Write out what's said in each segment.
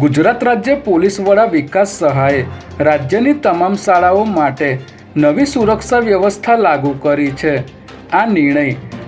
ગુજરાત રાજ્ય પોલીસ વડા વિકાસ સહાયે રાજ્યની તમામ શાળાઓ માટે નવી સુરક્ષા વ્યવસ્થા લાગુ કરી છે. આ નિર્ણય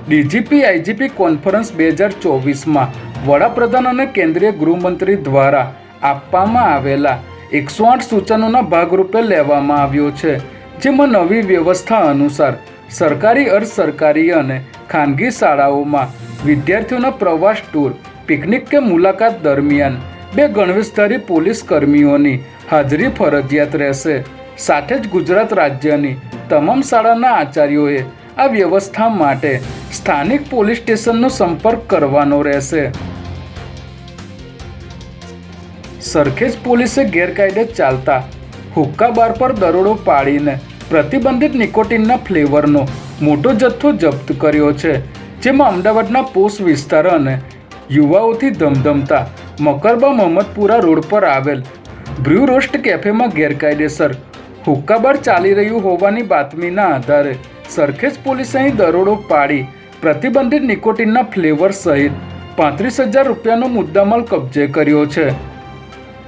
ડીજીપી આઈજીપી કોન્ફરન્સ બે હજાર ચોવીસમાં વડાપ્રધાન અને કેન્દ્રીય ગૃહમંત્રી દ્વારા આપવામાં આવેલા એકસો આઠ સૂચનોના ભાગરૂપે લેવામાં આવ્યો છે, જેમાં નવી વ્યવસ્થા અનુસાર સરકારી અર્ધ સરકારી અને ખાનગી શાળાઓમાં વિદ્યાર્થીઓના પ્રવાસ ટૂર, પિકનિક કે મુલાકાત દરમિયાન બે ગણવિસ્તારી પોલીસ કર્મીઓની હાજરી ફરજિયાત રહેશે. સાથે જ ગુજરાત રાજ્યની તમામ શાળાના આચાર્યોએ આ વ્યવસ્થા માટે સ્થાનિક પોલીસ સ્ટેશનનો સંપર્ક કરવાનો રહેશે. સરખેજ પોલીસે ગેરકાયદે ચાલતા હુક્કા બાર પર દરોડો પાડીને પ્રતિબંધિત નિકોટિનના ફ્લેવરનો મોટો જથ્થો જપ્ત કર્યો છે, જેમાં અમદાવાદના પોષ વિસ્તાર અને યુવાઓથી ધમધમતા મકરબા મહમ્મદપુરા રોડ પર આવેલ બ્રુ રોસ્ટ કેફેમાં ગેરકાયદેસર હુક્કાબાર ચાલી રહ્યું હોવાની બાતમીના આધારે સરખેજ પોલીસે અહીં દરોડો પાડી પ્રતિબંધિત નિકોટિનના ફ્લેવર સહિત પાંત્રીસ હજાર રૂપિયાનો મુદ્દામાલ કબજે કર્યો છે.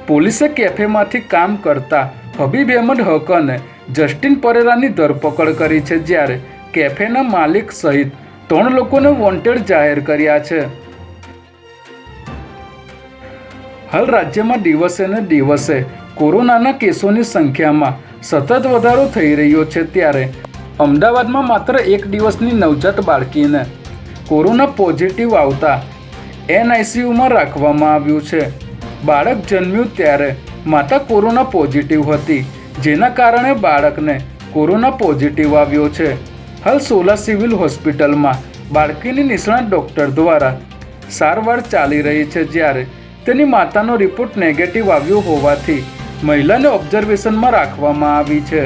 પોલીસે કેફેમાંથી કામ કરતા હબીબ અહેમદ હક અને જસ્ટિન પરેરાની ધરપકડ કરી છે જ્યારે કેફેના માલિક સહિત ત્રણ લોકોને વોન્ટેડ જાહેર કર્યા છે. હાલ રાજ્યમાં દિવસે ને દિવસે કોરોનાના કેસોની સંખ્યામાં સતત વધારો થઈ રહ્યો છે ત્યારે અમદાવાદમાં માત્ર એક દિવસની નવજાત બાળકીને કોરોના પોઝિટિવ આવતા એનઆઈસીયુમાં રાખવામાં આવ્યું છે. બાળક જન્મ્યું ત્યારે માતા કોરોના પોઝિટિવ હતી, જેના કારણે બાળકને કોરોના પોઝિટિવ આવ્યો છે. હાલ સોલા સિવિલ હોસ્પિટલમાં બાળકીની નિષ્ણાત ડૉક્ટર દ્વારા સારવાર ચાલી રહી છે જ્યારે તેની માતાનો રિપોર્ટ નેગેટિવ આવ્યો હોવાથી મહિલાને ઓબ્ઝર્વેશનમાં રાખવામાં આવી છે.